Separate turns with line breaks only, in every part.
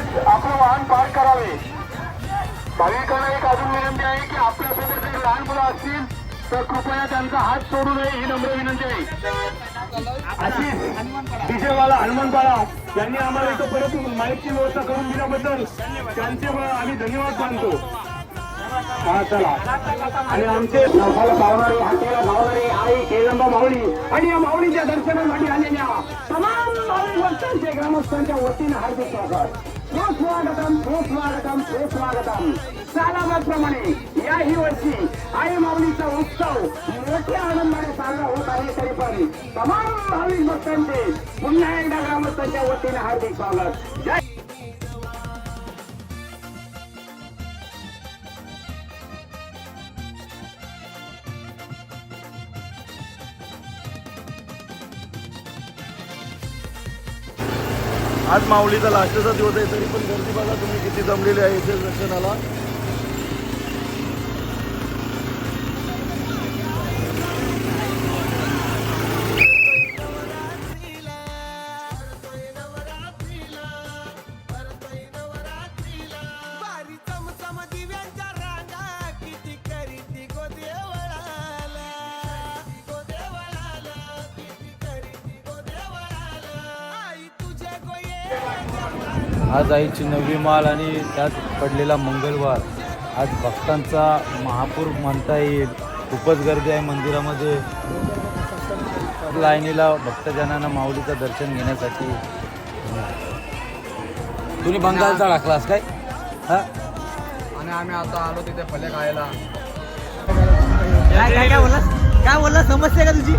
लगेच आपलं वाहन पार्क करावे. भाविकांना एक अजून विनंती आहे की आपल्यासोबत जर लहान मुलं असतील तर कृपया त्यांचा हात सोडू नये ही नम्र विनंती आहे. आशिष डीजेवाला हनुमंतवाला यांनी आम्हाला इथं परत माईकची व्यवस्था करून दिल्याबद्दल त्यांचे आम्ही धन्यवाद मानतो. हा चला. आणि आमचे नफाला पावणारे हातीला भावणारे आई केलंबा माऊली आणि या माऊलीच्या दर्शनासाठी आलेल्या तमाम माऊली भक्तांचे ग्रामस्थांच्या वतीने हार्दिक स्वागत. सुस्वागतम सुस्वागतम सुस्वागतम. सालाबादप्रमाणे याही वर्षी आई माऊलीचा उत्सव मोठ्या आनंदाने साजरा होत आहे तरी पण तमाम भाविक भक्तांचे पुन्हा एकदा ग्रामस्थांच्या वतीने हार्दिक स्वागत. जय
आज माऊलीचा लास्टचा दिवस आहे तरी पण गर्दी बघा तुम्ही किती जमलेली आहे इथे दर्शनाला.
आज आईची नववी माल आणि त्यात पडलेला मंगळवार. आज भक्तांचा महापूर म्हणता येईल. खूपच गर्दी आहे मंदिरामध्ये. लाईनीला भक्तजनांना माऊलीचं दर्शन घेण्यासाठी. तुम्ही बंगालचा टाकलास काय? हा?
आणि आम्ही आता आलो तिथे फले खायला
काय काय काय बोललास? काय बोलला समस्या का तुझी?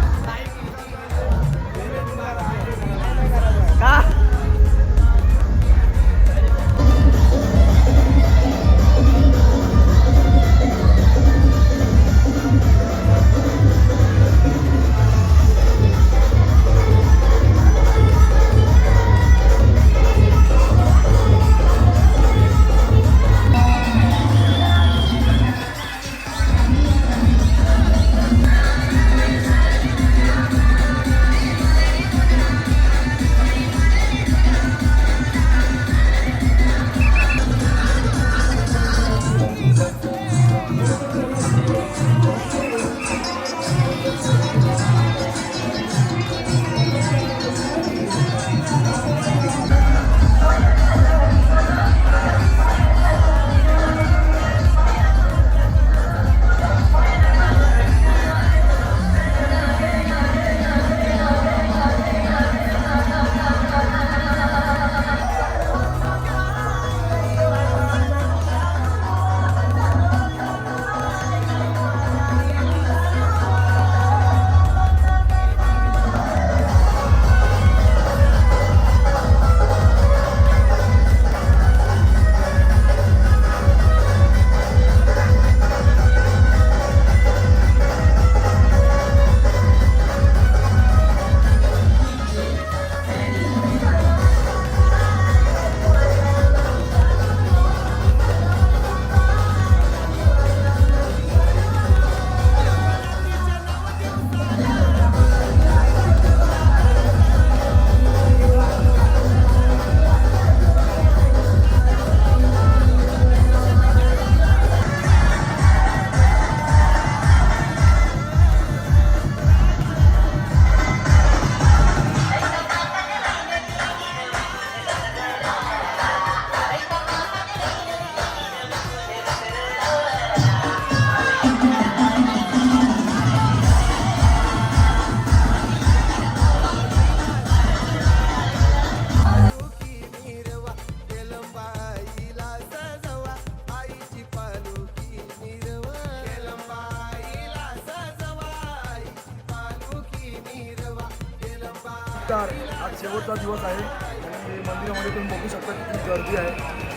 नमस्कार. आज शेवटचा दिवस आहे. आणि मंदिरामध्ये तुम्ही बघू शकता किती गर्दी आहे.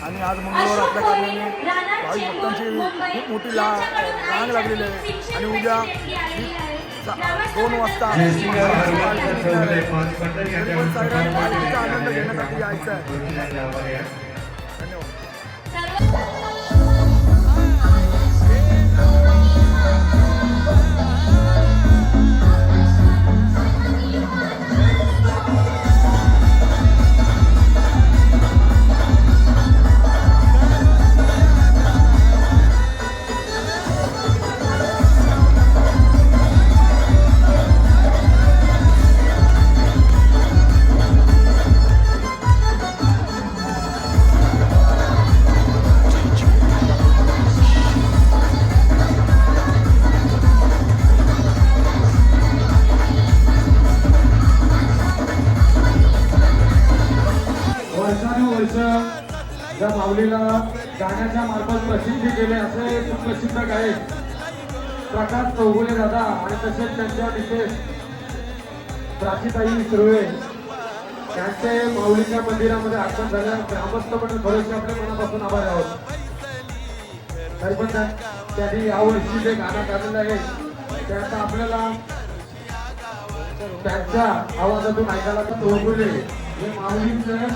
आणि आज मंगळवार आपल्या कारणाने भाविक भक्तांची खूप मोठी ला रांग लागलेली आहे. आणि उद्या दोन वाजता पालखीचा आनंद घेण्यासाठी यायचं आहे.
तसेच त्यांच्या विशेष प्राचीताई सुर्वे त्यांचे माऊलीच्या मंदिरामध्ये आगमन झाल्या ग्रामस्थ म्हणून भविष्य आपल्या मनापासून आभार आहोत. तरी पण त्यांनी यावर्षी जे गाणं काढलेलं आहे त्याचा आपल्याला त्यांच्या आवाजातून ऐकायला तर चौगुले हे माऊलीचं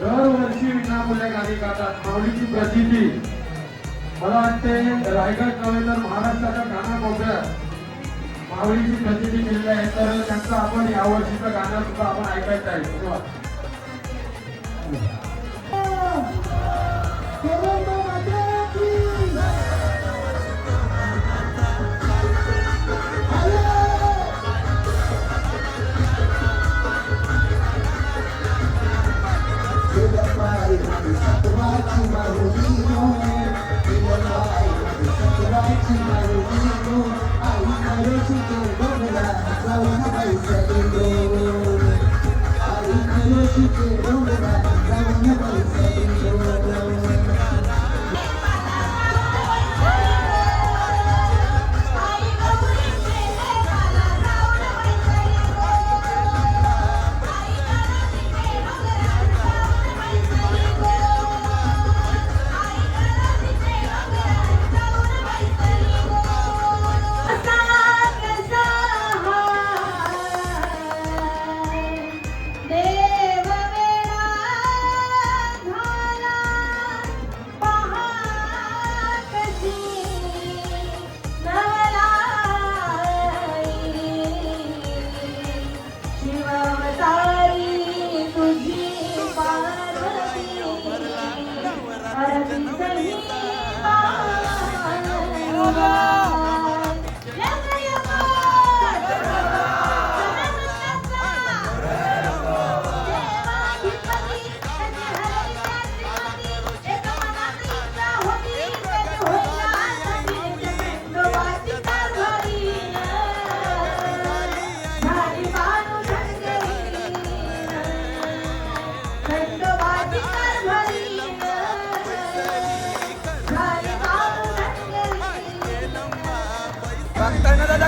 दरवर्षी विनामूल्य गाणी गातात माऊलीची प्रसिद्धी मला वाटते रायगड नव्हे तर महाराष्ट्राच्या गाणा कोपऱ्यात माऊलीची प्रसिद्धी केलेली आहे तर त्यांचं आपण या वर्षीचं गाणं सुद्धा आपण ऐकायचं आहे धन्यवाद
देव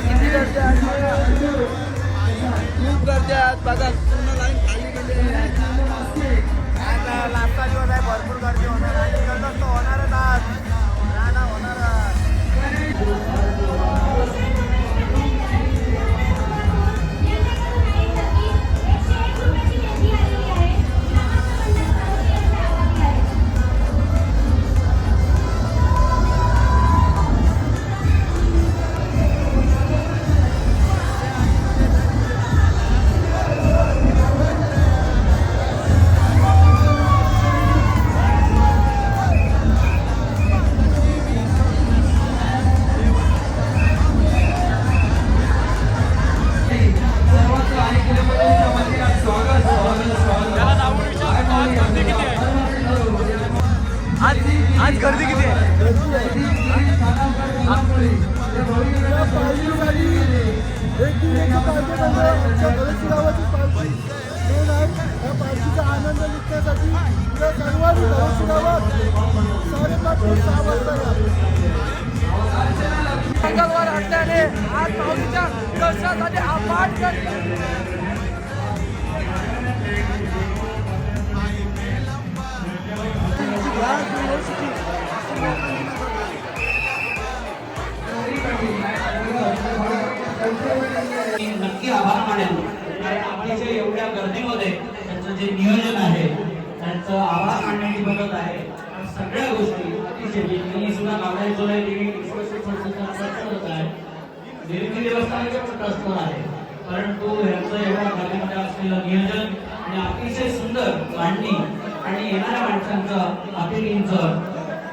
किती गर्दी आहे खूप गर्दी आहे. बघा पूर्ण लाईन खाली गेली आता लास्टचा दिवस आहे भरपूर गर्दी होणार
नक्की आभार मानेल कारण अतिशय एवढ्या गर्दीमध्ये त्यांचं जे नियोजन आहे त्यांचं आभार मानण्याची गरज आहे. सगळ्या गोष्टी अतिशय मी सुद्धा गावड्याचो आहे. गेली देवी असणार आहे. परंतु यांचं एवढ्या गर्दीमध्ये असलेलं नियोजन आणि अतिशय सुंदर मांडणी आणि येणाऱ्या माणसांचं अतिथींचं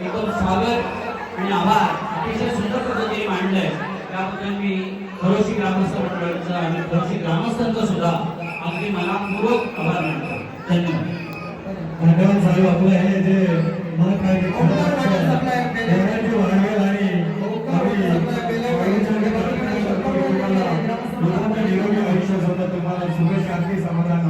एकदम स्वागत आणि आभार. अतिशय सुंदर पद्धतीने मांडलंय. त्याबद्दल मी खरोशी ग्रामस्थ मंडळाचं आणि खरोशी ग्रामस्थांचं सुद्धा अगदी मनापूर्वक आभार मानतो. धन्यवाद.
धन्यवाद साहेब. आपलं हे जे आमचं एवढ्याची वाढवेल आणि आयुष्य सुद्धा तुम्हाला सुख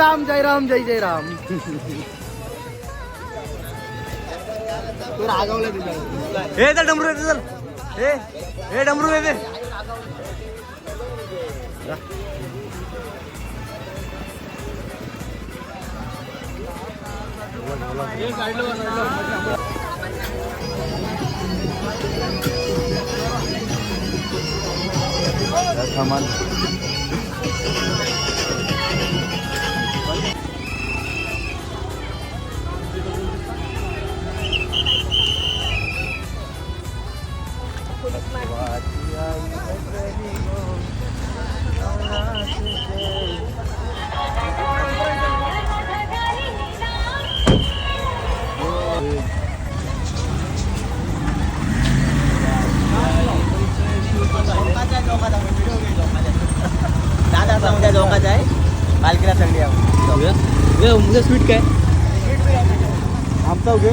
श्रीराम जय राम जय जय राम तू रागवलं तुझ्या.
हे चल डमरू येते चल. हे हे डमरू येते.
सामान.
आहे स्वीट काय?
आमचा घे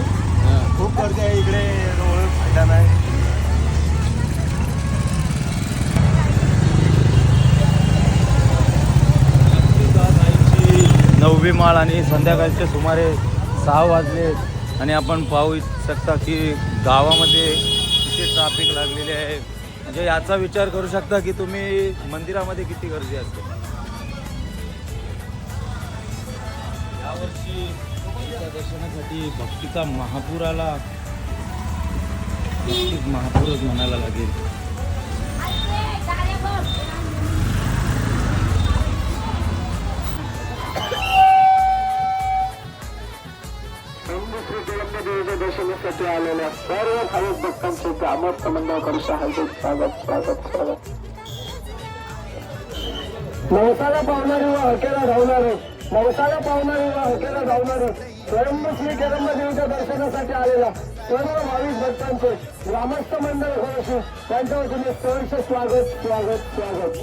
खूप गर्दी आहे इकडे रोड मैदान आहे
नववी माळ आणि संध्याकाळचे सुमारे सहा वाजले आणि आपण पाहू शकता की गावामध्ये किती ट्राफिक लागलेले आहे. म्हणजे याचा विचार करू शकता की तुम्ही मंदिरामध्ये किती गर्दी असते. यावर्षी देवीच्या दर्शनासाठी भक्तीचा महापूर आला नक्कीच महापूरच म्हणायला लागेल.
दर्शनासाठी आलेल्या सर्व भाविक भक्तांचे कामत ग्रामस्थ करू हार्दिक स्वागत स्वागत स्वागत. नवसाला पावणारे व हकेला धावणारे नवसाला पावणारी व हकेला धावणारे स्वयंभू श्री दर्शनासाठी आलेल्या सर्व भाविक भक्तांचे ग्रामस्थ मंडळ होण्याशी त्यांच्या वतीने सहर्ष स्वागत स्वागत स्वागत.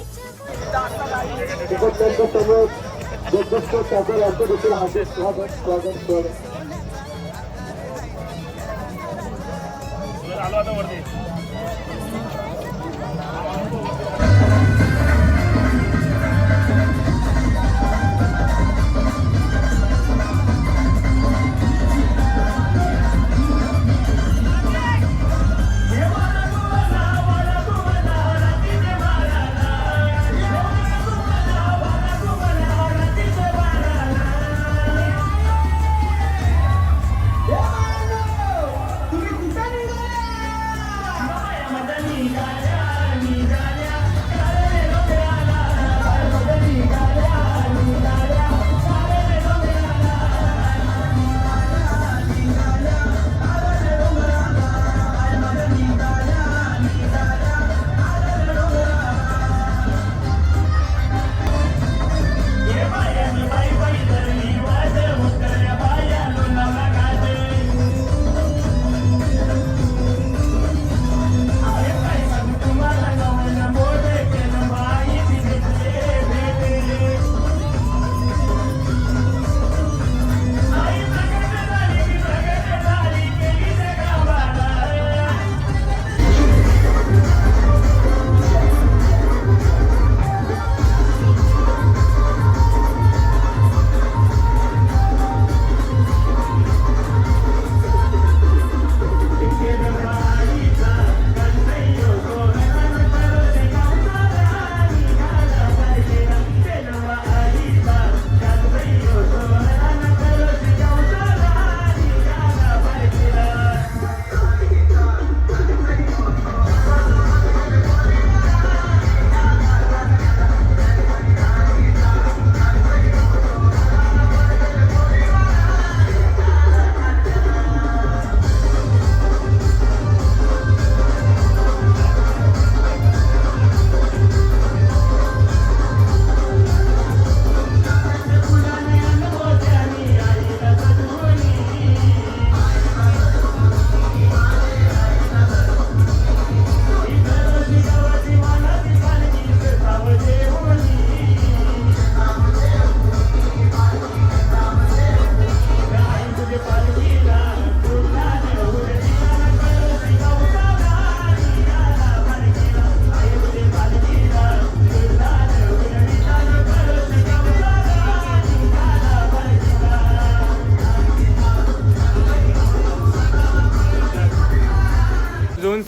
त्यांच्यासमोर जगदीश ठाकूर यांचे देखील हार्दिक स्वागत स्वागत स्वागत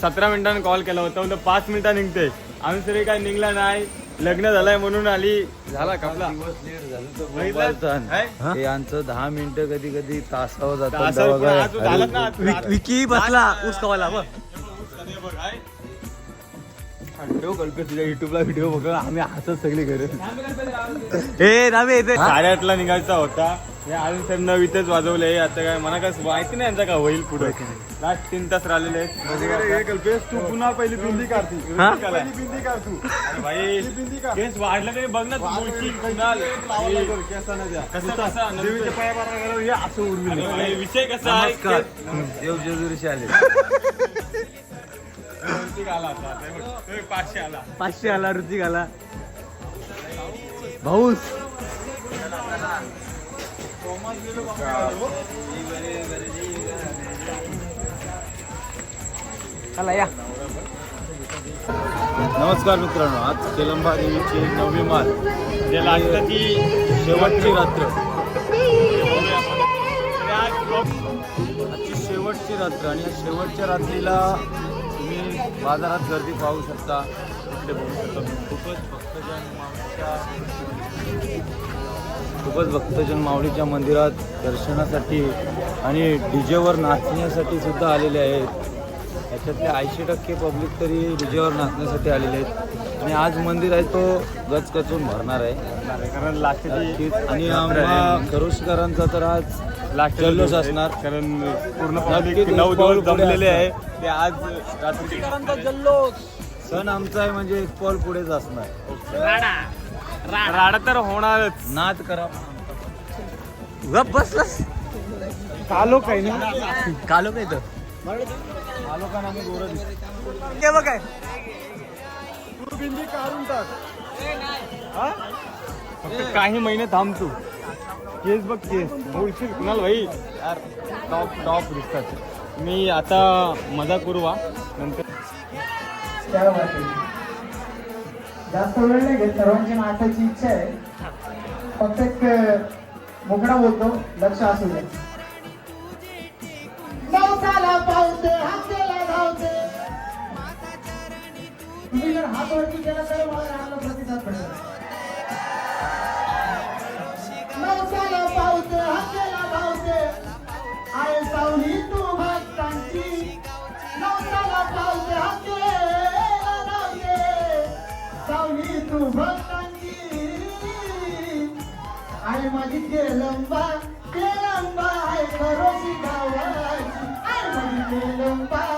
सतरा मिनिटांनी कॉल केला होता म्हणतो पाच मिनिटं निघते. आम्ही तरी काय निघला नाही. लग्न झालंय म्हणून आली. झाला कपला?
हे यांचं दहा मिनिटं कधी कधी तासावर जातात विकी बसला ऊस कवाला? व्हिडिओ तुझ्या युट्यूबला व्हिडिओ बघ आम्ही हसत सगळी घरी. ए रामे इथे
साडेआठला निघायचा होता. हे अजून सर नऊ इथेच वाजवले आता काय मला काय माहिती नाही यांचा काय होईल पुढे. लास्ट तीन तास राहिलेले
तू पुन्हा पहिली बिंदी
हा?
बिंदी काढ तू.
अरे भाई केस वाढलं तरी बघ ना तू
हे
विषय कसा आहे?
देव जेजुरीशी आले.
पाचशे आला.
पाचशे आला ऋतिक आला. भाऊस. चला या. नमस्कार मित्रांनो आज केलंबा देवीची नववी माल
जे लागतं ती
शेवटची रात्र. आजची शेवटची रात्र आणि या शेवटच्या रात्रीला तुम्ही बाजारात गर्दी पाहू शकता. इकडे बघू शकता खूपच भक्तजन माऊलीच्या खूपच भक्तजन माऊलीच्या मंदिरात दर्शनासाठी आणि डीजेवर नाचण्यासाठी सुद्धा आलेले आहेत. याच्यातले ऐंशी टक्के पब्लिक तरी डीजेवर नाचण्यासाठी आलेले आहेत. आणि आज मंदिर आहे तो गचकचून भरणार आहे.
कारण लास्टची
आणि खरोशीकरांचा तर आज
लास्ट
जल्लोष असणार.
कारण पूर्ण नऊ दिवस जमलेले. आहे. ते आज रात्री
जल्लोष. सण आमचा आहे म्हणजे एक पॉल पुढेच असणार.
राडा. तर होणारच.
नाद करा गप बसलास?
कालो काही ना.
कालो काय तर.
कालो का नामे गोरं दिसतं.
ते बघ काय.
तू बिंदी काढून टाक.
फक्त काही महिने थांब तू. केस बघ केस. बोलशील कुणाल भाई? यार टॉप टॉप दिसतात. मी आता मजा करू वा. नंतर
जास्त वेळ नाही घेत सर्वांची नाचायची इच्छा आहे. फक्त एक मोकळा बोलतो लक्ष असू दे. तुम्ही जर हात वरती केला तर मला प्रतिसाद भेटेल सावली तू भक्तांची आई माझी केलंबा केलंबा आहे खरोशी गावाची आई माझी केलंबा